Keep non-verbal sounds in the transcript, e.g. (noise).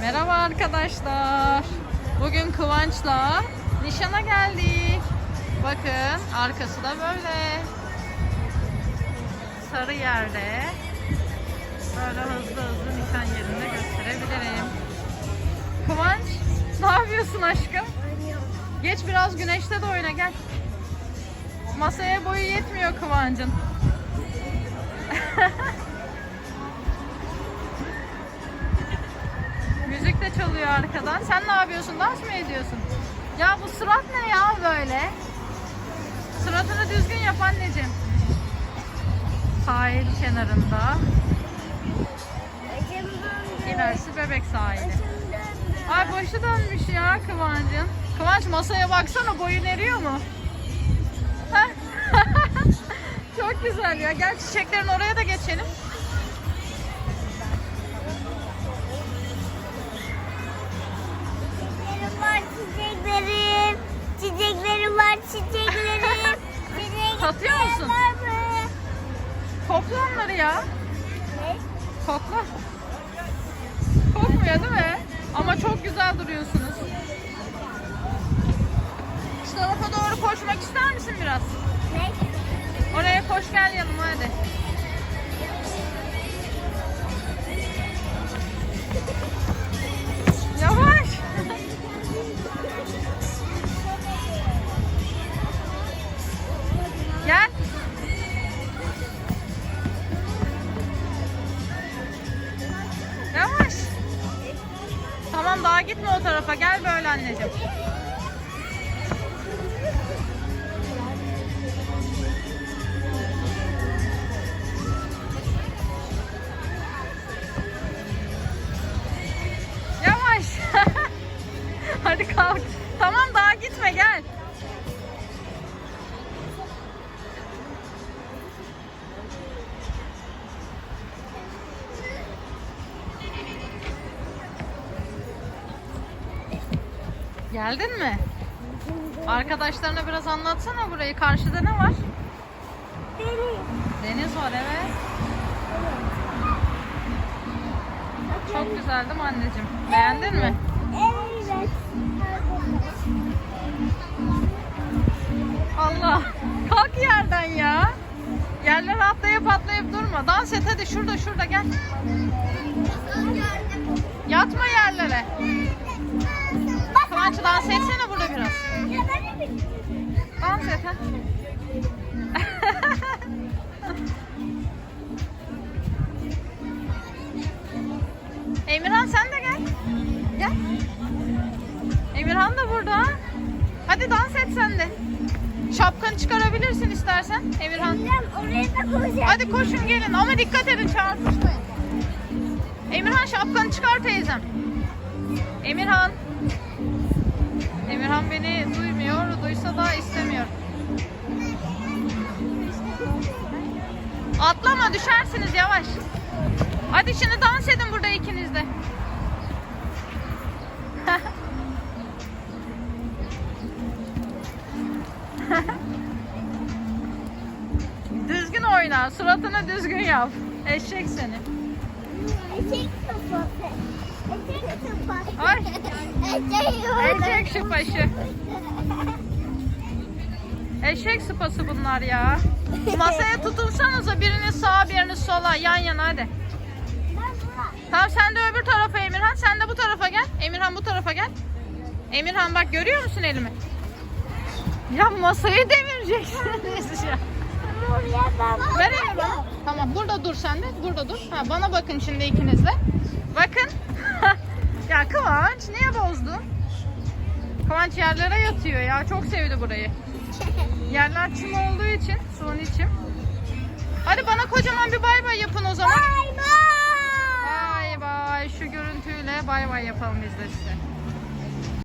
Merhaba arkadaşlar. Bugün Kıvanç'la nişana geldik. Bakın arkası da böyle. Sarı yerde. Böyle hızlı hızlı nişan yerini gösterebilirim. Kıvanç ne yapıyorsun aşkım? Geç biraz güneşte de oyna gel. Masaya boyu yetmiyor Kıvancın. Arkadan. Sen ne yapıyorsun? Dans mı ediyorsun? Ya bu surat ne ya böyle? Suratını düzgün yap anneciğim. Sahil kenarında. İlerisi bebek sahili. Ay başı dönmüş ya Kıvancın. Kıvanç masaya baksana boyun eriyor mu? (laughs) Çok güzel ya. Gel çiçeklerin oraya da geçelim. Çiçeklerim Satıyor (laughs) musun? Kokla onları ya. Ne? Kokla. Kokmuyor değil mi? Ama çok güzel duruyorsunuz. Şu tarafa doğru koşmak ister misin biraz? Ne? Oraya koş gel yanıma hadi. Tamam daha gitme o tarafa. Gel böyle anneciğim. Yavaş. (laughs) Hadi kalk. Tamam daha gitme gel. Geldin mi? Arkadaşlarına biraz anlatsana burayı. Karşıda ne var? Deniz. Deniz var evet. Çok güzel değil mi anneciğim? Beğendin mi? Evet. Allah. Kalk yerden ya. Yerlere atlayıp atlayıp durma. Dans et hadi şurada şurada gel. Yatma yerlere. Kıvanç dans etsene burada biraz. Dans et ha. (laughs) Emirhan sen de gel. Gel. Emirhan da burada. Hadi dans et sen de. Şapkanı çıkarabilirsin istersen Emirhan. Hadi koşun gelin ama dikkat edin çarpışmayın. Emirhan şapkanı çıkar teyzem. Emirhan. Emirhan beni duymuyor, duysa da istemiyor. Atlama düşersiniz yavaş. Hadi şimdi dans edin burada ikiniz de. (laughs) Düzgün oyna, suratını düzgün yap. Eşek seni. Ay. Eşek şıpaşı. Eşek sıpası bunlar ya. Masaya tutunsanıza biriniz sağa biriniz sola yan yana hadi. Tamam sen de öbür tarafa Emirhan. Sen de bu tarafa gel. Emirhan bu tarafa gel. Emirhan bak görüyor musun elimi? Ya masayı devireceksin. (laughs) ya. Ver elini bana. Tamam burada dur sen de. Burada dur. Ha, bana bakın şimdi ikiniz de. Bakın. (laughs) ya Kıvanç niye bozdun? Kıvanç yerlere yatıyor ya. Çok sevdi burayı. Yerler çim olduğu için. Suni çim. Hadi bana kocaman bir bay bay yapın o zaman. Bay bay. Bay bay. Şu görüntüyle bay bay yapalım biz de size.